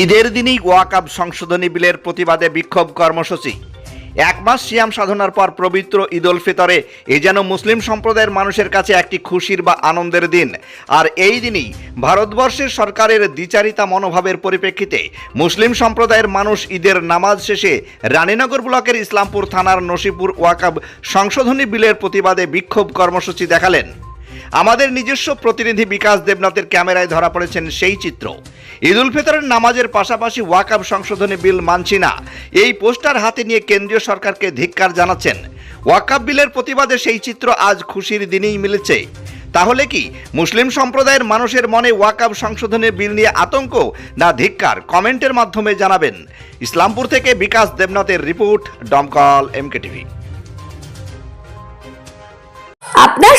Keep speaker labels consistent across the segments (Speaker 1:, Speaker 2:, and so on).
Speaker 1: ঈদের দিনই ওয়াকাব সংশোধনী বিলের প্রতিবাদে বিক্ষোভ কর্মসূচি। এক মাস সিয়াম সাধনার পর পবিত্র ঈদ উল ফিতরে এ যেন মুসলিম সম্প্রদায়ের মানুষের কাছে একটি খুশির বা আনন্দের দিন। আর এই দিনই ভারতবর্ষের সরকারের দ্বিচারিতা মনোভাবের পরিপ্রেক্ষিতে মুসলিম সম্প্রদায়ের মানুষ ঈদের নামাজ শেষে রানীনগর ব্লকের ইসলামপুর থানার নসিপুর ওয়াকাব সংশোধনী বিলের প্রতিবাদে বিক্ষোভ কর্মসূচি দেখালেন। আমাদের নিজস্ব প্রতিনিধি বিকাশ দেবনাথের ক্যামেরায় ধরা পড়েছেন সেই চিত্র। ঈদ উল ফিতরের নামাজের পাশাপাশি ওয়াকাব সংশোধনী বিল মানছি না। এই পোস্টার হাতে নিয়ে কেন্দ্রীয় সরকারকে ধিক্কার জানাচ্ছেন। ওয়াকাব বিলের প্রতিবাদে সেই চিত্র আজ খুশির দিনেই মিলেছে। তাহলে কি মুসলিম সম্প্রদায়ের মানুষের মনে ওয়াকাব সংশোধনের বিল নিয়ে আতঙ্ক না ধিক্কার? কমেন্টের মাধ্যমে জানাবেন। ইসলামপুর থেকে বিকাশ দেবনাথের report Domkal MK TV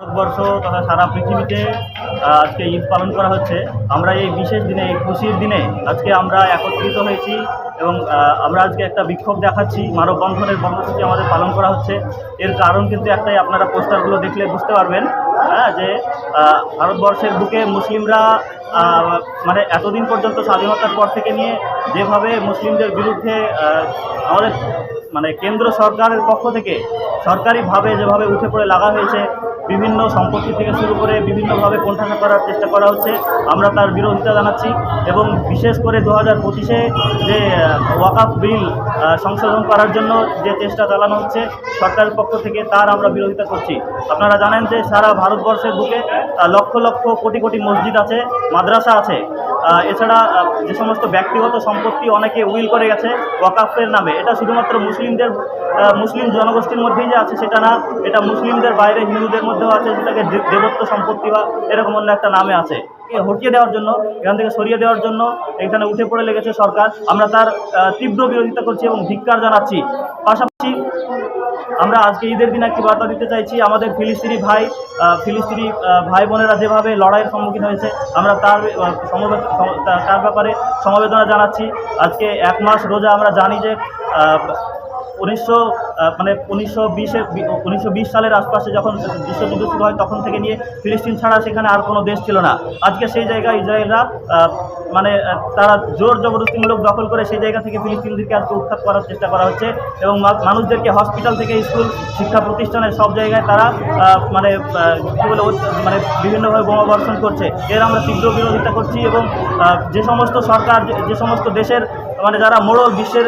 Speaker 2: Bharatvarsha তথা সারা পৃথিবীতে আজকে ঈদ পালন করা হচ্ছে। আমরা এই বিশেষ দিনে, এই খুশির দিনে আজকে আমরা একত্রিত হয়েছি এবং আমরা আজকে একটা বিক্ষোভ দেখাচ্ছি। মানববন্ধনের কর্মসূচি আমাদের পালন করা হচ্ছে। এর কারণ কিন্তু একটাই, আপনারা পোস্টারগুলো দেখলে বুঝতে পারবেন হ্যাঁ যে ভারতবর্ষের বুকে মুসলিমরা মানে এতদিন পর্যন্ত স্বাধীনতার পর থেকে নিয়ে যেভাবে মুসলিমদের বিরুদ্ধে আমাদের মানে কেন্দ্র সরকারের পক্ষ থেকে সরকারিভাবে যেভাবে উঠে পড়ে লাগা হয়েছে, বিভিন্ন সম্পত্তি থেকে শুরু করে বিভিন্নভাবে কোণঠাসা করার চেষ্টা করা হচ্ছে, আমরা তার বিরোধিতা জানাচ্ছি এবং বিশেষ করে দু হাজার পঁচিশে যে ওয়াকাফ বিল সংশোধন করার জন্য যে চেষ্টা চালানো হচ্ছে, সরকারের পক্ষ থেকে তার আমরা বিরোধিতা করছি। আপনারা জানেন যে সারা ভারতবর্ষের বুকে লক্ষ লক্ষ কোটি কোটি মসজিদ আছে, মাদ্রাসা আছে। এছাড়া যে সমস্ত ব্যক্তিগত সম্পত্তি অনেকে উইল করে গেছে ওয়াকাফের নামে। এটা শুধুমাত্র মুসলিমদের মুসলিম জনগোষ্ঠীর মধ্যেই যে আছে সেটা না, এটা মুসলিমদের বাইরে হিন্দুদের মধ্যেও আছে, যেটাকে দেবত্ব সম্পত্তি বা এরকম অন্য একটা নামে আছে। হটিয়ে দেওয়ার জন্য, এখান থেকে সরিয়ে দেওয়ার জন্য এখানে উঠে পড়ে লেগেছে সরকার। আমরা তার তীব্র বিরোধিতা করছি এবং ধিক্কার জানাচ্ছি। পাশাপাশি আমরা আজকে ঈদের দিন একটি বার্তা দিতে চাইছি। আমাদের ফিলিস্তিনি ভাই ফিলিস্তিনি ভাই বোনেরা যেভাবে লড়াইয়ের সম্মুখীন হয়েছে, আমরা তার তার ব্যাপারে সমবেদনা জানাচ্ছি। আজকে এক মাস রোজা আমরা জানি যে উনিশশো মানে উনিশশো বিশে, উনিশশো বিশ সালের আশপাশে যখন বিশ্বযুদ্ধ শুরু হয়, তখন থেকে নিয়ে ফিলিস্তিন ছাড়া সেখানে আর কোনো দেশ ছিল না। আজকে সেই জায়গায় ইসরায়েলরা মানে তারা জোর জবরদস্তিমূলক দখল করে সেই জায়গা থেকে ফিলিস্তিনিদেরকে আজকে উৎখাত করার চেষ্টা করা হচ্ছে এবং মানুষদেরকে হসপিটাল থেকে স্কুল, শিক্ষা প্রতিষ্ঠানের সব জায়গায় তারা মানে কী বলে মানে বিভিন্নভাবে বোমা বর্ষণ করছে। এর আমরা তীব্র বিরোধিতা করছি এবং যে সমস্ত সরকার যে সমস্ত দেশের মানে যারা মোড়ল বিশ্বের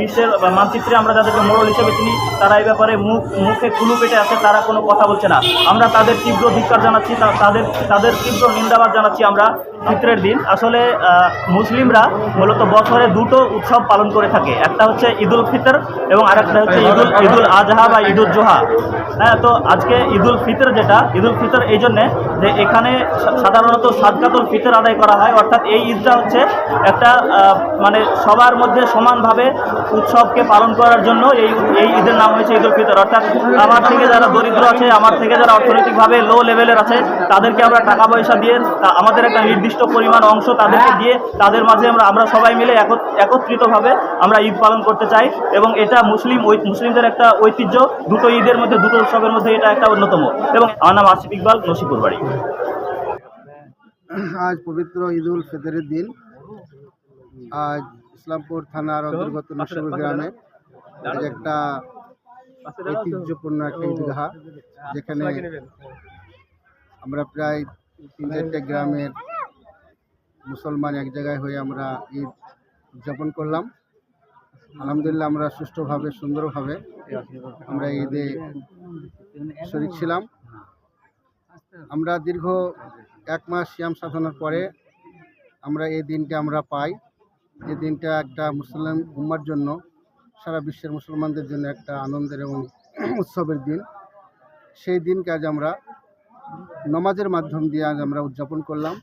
Speaker 2: বিশ্বের মানচিত্রে আমরা যাদেরকে মোড়ল হিসেবে চিনি, তারা এই ব্যাপারে মুখ, মুখে কুলু পেটে আছে, তারা কোনো কথা বলছে না। আমরা তাদের তীব্র ধিক্কার জানাচ্ছি তাদের তাদের তীব্র নিন্দাবাদ জানাচ্ছি আমরা। ফিতরের দিন। আসলে মুসলিমরা মূলত বছরে দুটো উৎসব পালন করে থাকে। একটা হচ্ছে ঈদুল ফিতর এবং আরেকটা হচ্ছে ঈদুল ঈদুল আজহা। বা ঈদুল জোহা। হ্যাঁ তো আজকে ঈদুল ফিতর যেটা ঈদুল ফিতর এই জন্যে যে এখানে সাধারণত সাদকাতুল ফিতর আদায় করা হয়। অর্থাৎ এই ঈদটা হচ্ছে একটা মানে সবার মধ্যে সমানভাবে উৎসবকে পালন করার জন্য এই এই ঈদের নাম হয়েছে ঈদুল ফিতর। অর্থাৎ আমার থেকে যারা দরিদ্র আছে আমার থেকে যারা অর্থনৈতিকভাবে লো লেভেলের আছে তাদেরকে আমরা টাকা পয়সা দিয়ে আমাদের একটা নির্দিষ্ট পরিমাণ অংশ তাদেরকে দিয়ে তাদের মাঝে আমরা আমরা সবাই মিলে একত- একত্রিতভাবে আমরা ঈদ পালন করতে চাই এবং এটা মুসলিম ঐ- মুসলিমদের একটা ঐতিহ্য। দুটো ঈদের মধ্যে দুটো উৎসবের মধ্যে এটা একটা অন্যতম। এবং আমার নাম আসিফ ইকবাল নসিপুর বাড়ি।
Speaker 3: আজ পবিত্র ঈদ উল ফিতরের দিন। আজ ইসলামপুর থানার অন্তর্গত নসিপুর গ্রামে একটা ঐতিহ্যপূর্ণ একটা ঈদগাহ যেখানে আমরা প্রায় তিন চারটে গ্রামের মুসলমান এক জায়গায় হয়ে আমরা ঈদ উদযাপন করলাম। আলহামদুলিল্লাহ আমরা সুষ্ঠুভাবে, সুন্দরভাবে আমরা ঈদে শরিক ছিলাম। আমরা দীর্ঘ এক মাস শ্যাম সাধনার পরে আমরা এই দিনটা আমরা পাই। যে দিনটা একটা মুসলিম উম্মার জন্য, সারা বিশ্বের মুসলমানদের জন্য একটা আনন্দের এবং উৎসবের দিন। সেই দিনকে আজ আমরা নমাজের মাধ্যম দিয়ে আজ আমরা উদযাপন করলাম।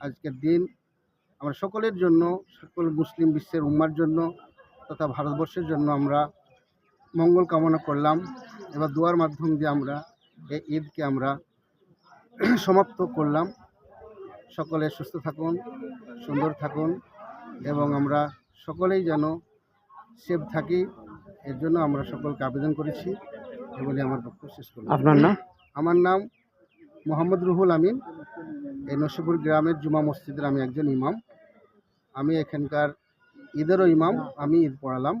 Speaker 3: আজকের দিন। আমরা সকলের জন্য সকল মুসলিম বিশ্বের উম্মার জন্য তথা ভারতবর্ষের জন্য আমরা মঙ্গল কামনা করলাম। এবার দোয়ার মাধ্যম দিয়ে আমরা এই ঈদকে আমরা সমাপ্ত করলাম। সকলে সুস্থ থাকুন সুন্দর থাকুন এবং আমরা সকলেই যেন সেফ থাকি এর জন্য আমরা সকলকে আবেদন করেছি। এ বলে আমার বক্তব্য শেষ করলাম।
Speaker 4: আপনার নাম?
Speaker 3: আমার নাম মোহাম্মদ রুহুল আমিন। এই নসিপুর গ্রামের জুমা মসজিদের আমি একজন ইমাম। আমি এখানকার ঈদেরও ইমাম, আমি ঈদ পড়ালাম।